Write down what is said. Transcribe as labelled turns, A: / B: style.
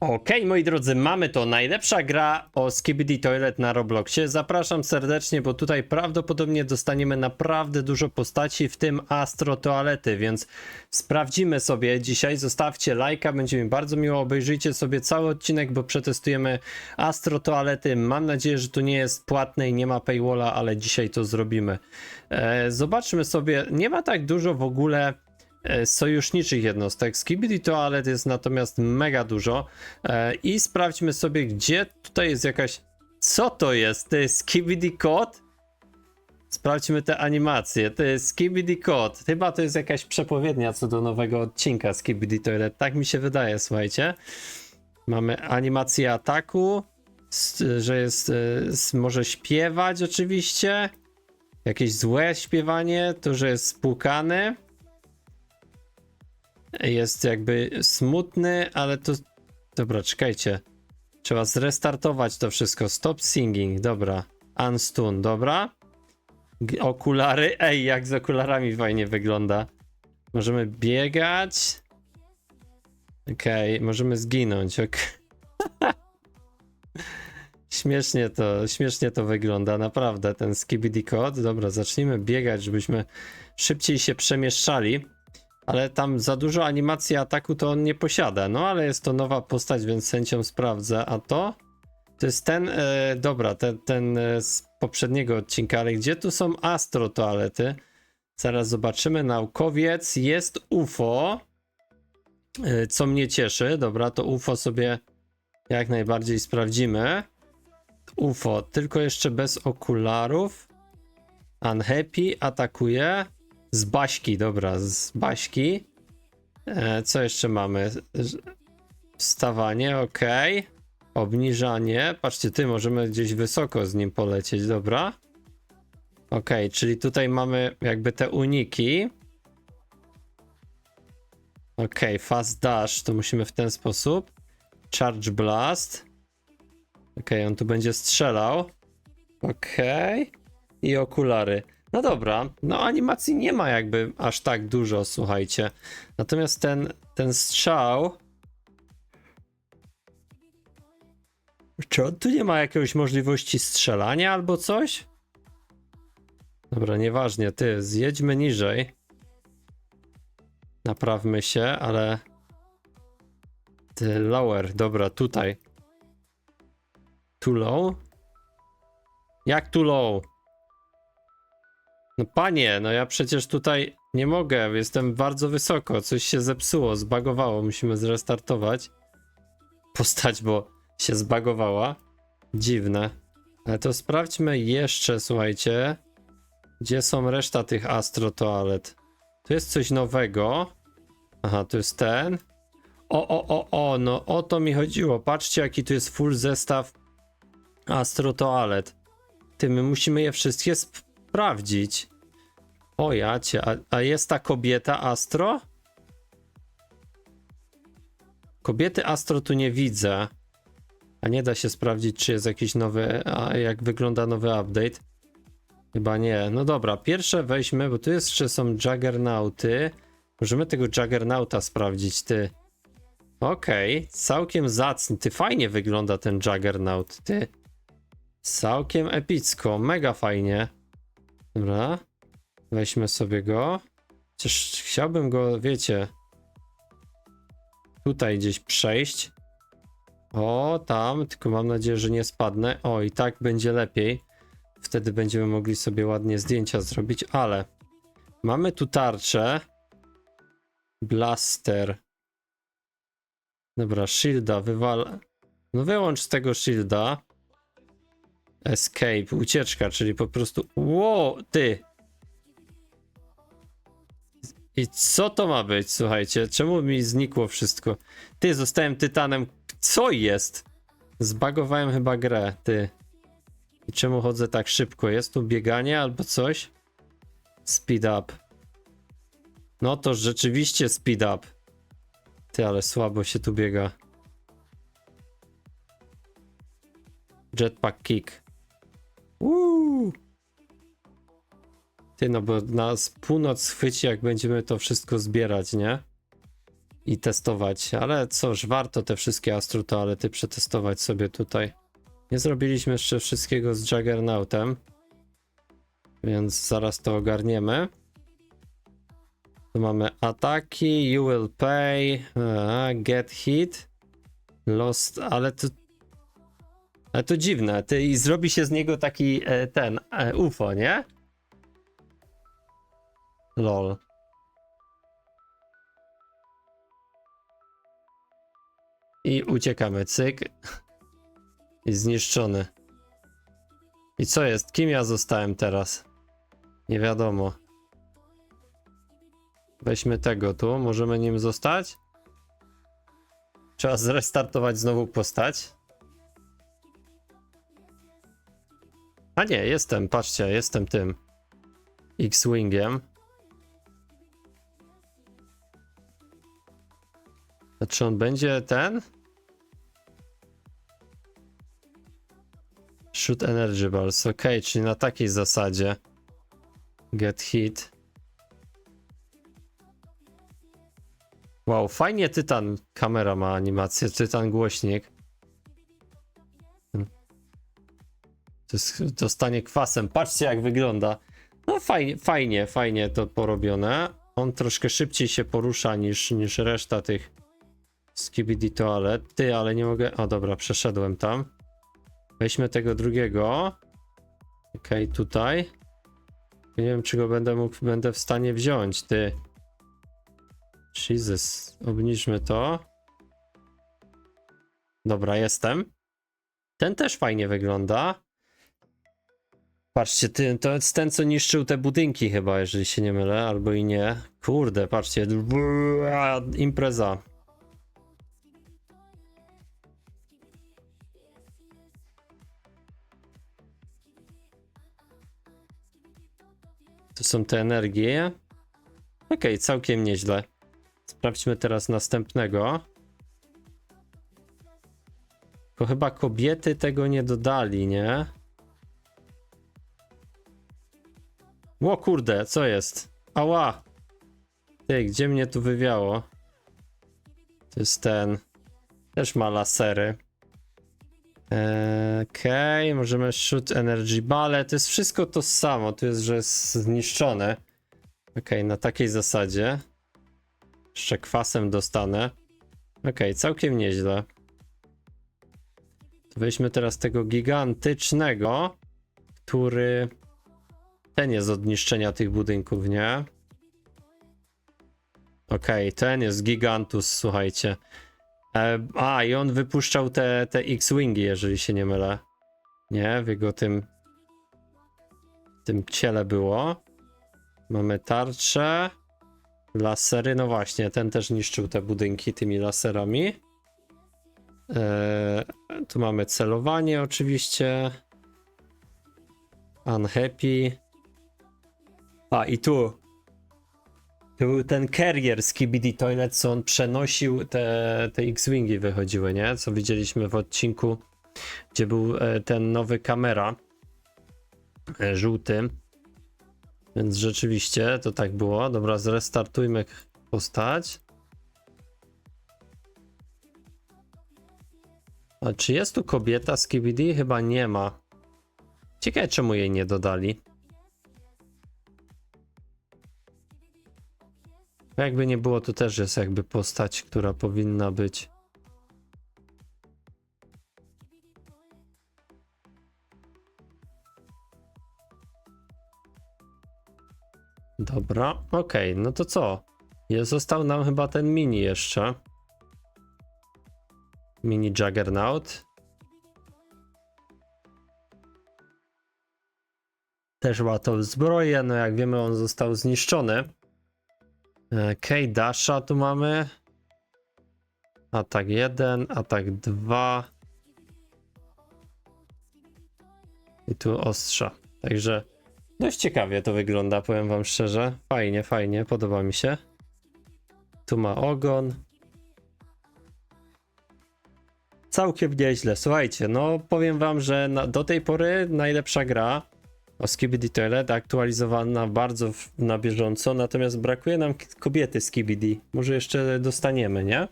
A: Okej, moi drodzy, mamy to. Najlepsza gra o Skibidi Toilet na Robloxie. Zapraszam serdecznie, bo tutaj prawdopodobnie dostaniemy naprawdę dużo postaci, w tym Astro Toalety, więc sprawdzimy sobie dzisiaj. Zostawcie lajka, będzie mi bardzo miło. Obejrzyjcie sobie cały odcinek, bo przetestujemy Astro Toalety. Mam nadzieję, że to nie jest płatne i nie ma paywalla, ale dzisiaj to zrobimy. E, zobaczmy sobie, nie ma tak dużo w ogóle sojuszniczych jednostek. Skibidi Toilet jest natomiast mega dużo. E, I sprawdźmy sobie, gdzie tutaj jest jakaś. Co to jest? To jest Skibidi Code? Sprawdźmy te animacje. To jest Skibidi Code. Chyba to jest jakaś przepowiednia co do nowego odcinka Skibidi Toilet. Tak mi się wydaje, słuchajcie. Mamy animację ataku, że jest, e, może śpiewać oczywiście. Jakieś złe śpiewanie, to że jest spłukany jest jakby smutny, ale to. Dobra, czekajcie. Trzeba zrestartować to wszystko. Stop singing, dobra. Unstun, dobra. Okulary. Ej, jak z okularami fajnie wygląda. Możemy biegać. Okej, możemy zginąć. ok. śmiesznie to, śmiesznie to wygląda, naprawdę, ten skibidi code. Dobra, zacznijmy biegać, żebyśmy szybciej się przemieszczali ale tam za dużo animacji ataku to on nie posiada. No ale jest to nowa postać, więc chęcią sprawdzę. A to? To jest ten, e, dobra, ten, ten e, z poprzedniego odcinka, ale gdzie tu są astro toalety? Zaraz zobaczymy. Naukowiec, jest UFO, e, co mnie cieszy. Dobra, to UFO sobie jak najbardziej sprawdzimy. UFO, tylko jeszcze bez okularów. Unhappy atakuje. Z Baśki, dobra, z Baśki. E, co jeszcze mamy? Wstawanie, ok. Obniżanie. Patrzcie, ty, możemy gdzieś wysoko z nim polecieć, dobra. Ok, czyli tutaj mamy jakby te uniki. Ok, fast dash, to musimy w ten sposób. Charge blast. Ok, on tu będzie strzelał. Ok. I okulary. No dobra, no animacji nie ma jakby aż tak dużo, słuchajcie. Natomiast ten, ten strzał. Czy tu nie ma jakiejś możliwości strzelania albo coś? Dobra, nieważnie, ty, zjedźmy niżej. Naprawmy się, ale. Ty, lower, dobra, tutaj. Too low? Jak too low? No panie, no ja przecież tutaj nie mogę, jestem bardzo wysoko, coś się zepsuło, zbagowało, musimy zrestartować postać, bo się zbagowała. Dziwne. Ale to sprawdźmy jeszcze, słuchajcie, gdzie są reszta tych astro toalet. Tu jest coś nowego. Aha, tu jest ten. O, o, o, o, no o to mi chodziło. Patrzcie, jaki tu jest full zestaw astro toalet. Ty, my musimy je wszystkie sprawdzić. O jacie, a, a jest ta kobieta Astro? Kobiety Astro tu nie widzę. A nie da się sprawdzić, czy jest jakiś nowy, a jak wygląda nowy update. Chyba nie. No dobra, pierwsze weźmy, bo tu jeszcze są Juggernauty. Możemy tego Juggernauta sprawdzić, ty. Okej, całkiem zacny. Ty, fajnie wygląda ten Juggernaut, ty. Całkiem epicko, mega fajnie. Dobra. Weźmy sobie go. Chociaż chciałbym go, wiecie, tutaj gdzieś przejść. O, tam, tylko mam nadzieję, że nie spadnę. O, i tak będzie lepiej. Wtedy będziemy mogli sobie ładnie zdjęcia zrobić, ale mamy tu tarczę. Blaster. Dobra, shielda wywal. No wyłącz z tego shielda. Escape, ucieczka, czyli po prostu. Ło, ty! I co to ma być, słuchajcie? Czemu mi znikło wszystko? Ty, zostałem tytanem. Co jest? Zbagowałem chyba grę, ty. I czemu chodzę tak szybko? Jest tu bieganie albo coś? Speed up. No to rzeczywiście speed up. Ty, ale słabo się tu biega. Jetpack kick. Ty, no bo nas północ chwyci, jak będziemy to wszystko zbierać, nie? i testować, ale cóż, warto te wszystkie astrotoalety przetestować sobie tutaj. Nie zrobiliśmy jeszcze wszystkiego z Juggernautem, więc zaraz to ogarniemy. Tu mamy ataki, you will pay, a, get hit, lost, ale to ale to dziwne, ty i zrobi się z niego taki e, ten e, UFO, nie? Lol. I uciekamy, cyk. I zniszczony. I co jest? Kim ja zostałem teraz? Nie wiadomo. Weźmy tego tu, możemy nim zostać? Trzeba zrestartować znowu postać. A nie, jestem, patrzcie, jestem tym X-Wingiem. A czy on będzie ten? Shoot Energy Balls, ok, czyli na takiej zasadzie. Get hit. Wow, fajnie Tytan kamera ma animację, Tytan głośnik. To jest dostanie kwasem. Patrzcie jak wygląda. No fajnie, fajnie, fajnie to porobione. On troszkę szybciej się porusza niż, niż reszta tych skibidi toalet. Ty, ale nie mogę... O dobra, przeszedłem tam. Weźmy tego drugiego. Okej, tutaj. Nie wiem, czy go będę mógł, będę w stanie wziąć, ty. Jesus, obniżmy to. Dobra, jestem. Ten też fajnie wygląda. Patrzcie, ty, to jest ten, co niszczył te budynki chyba, jeżeli się nie mylę, albo i nie. Kurde, patrzcie. Impreza. To są te energie. Okej, całkiem nieźle. Sprawdźmy teraz następnego. Tylko chyba kobiety tego nie dodali, nie? O kurde, co jest? Ała! Ty, gdzie mnie tu wywiało? To jest ten. Też ma lasery. Eee, Okej, możemy shoot energy bale. To jest wszystko to samo. Tu jest, że jest zniszczone. Okej, na takiej zasadzie. Jeszcze kwasem dostanę. Okej, całkiem nieźle. To weźmy teraz tego gigantycznego, który ten jest od niszczenia tych budynków, nie? Okej, okay, ten jest Gigantus, słuchajcie. E, a, i on wypuszczał te, te X-Wingi, jeżeli się nie mylę. Nie, w jego tym tym ciele było. Mamy tarczę. Lasery, no właśnie, ten też niszczył te budynki tymi laserami. E, tu mamy celowanie oczywiście. Unhappy. A i tu. To był ten carrier z KBD Toilet, co on przenosił te, te X-Wingi wychodziły, nie? Co widzieliśmy w odcinku, gdzie był e, ten nowy kamera e, żółty. Więc rzeczywiście to tak było. Dobra, zrestartujmy postać. A czy jest tu kobieta z KBD? Chyba nie ma. Ciekawe czemu jej nie dodali. Jakby nie było, to też jest jakby postać, która powinna być. Dobra, okej, no to co? Został nam chyba ten mini jeszcze. Mini Juggernaut. Też ma tą zbroję, no jak wiemy on został zniszczony. Okej, Dasha tu mamy. Atak 1, atak 2. I tu ostrza. Także dość ciekawie to wygląda, powiem wam szczerze. Fajnie, fajnie, podoba mi się. Tu ma ogon. Całkiem nieźle. Słuchajcie, no powiem wam, że na, do tej pory najlepsza gra. O Skibidi Toilet aktualizowana bardzo w, na bieżąco, natomiast brakuje nam kobiety Skibidi. Może jeszcze dostaniemy, nie?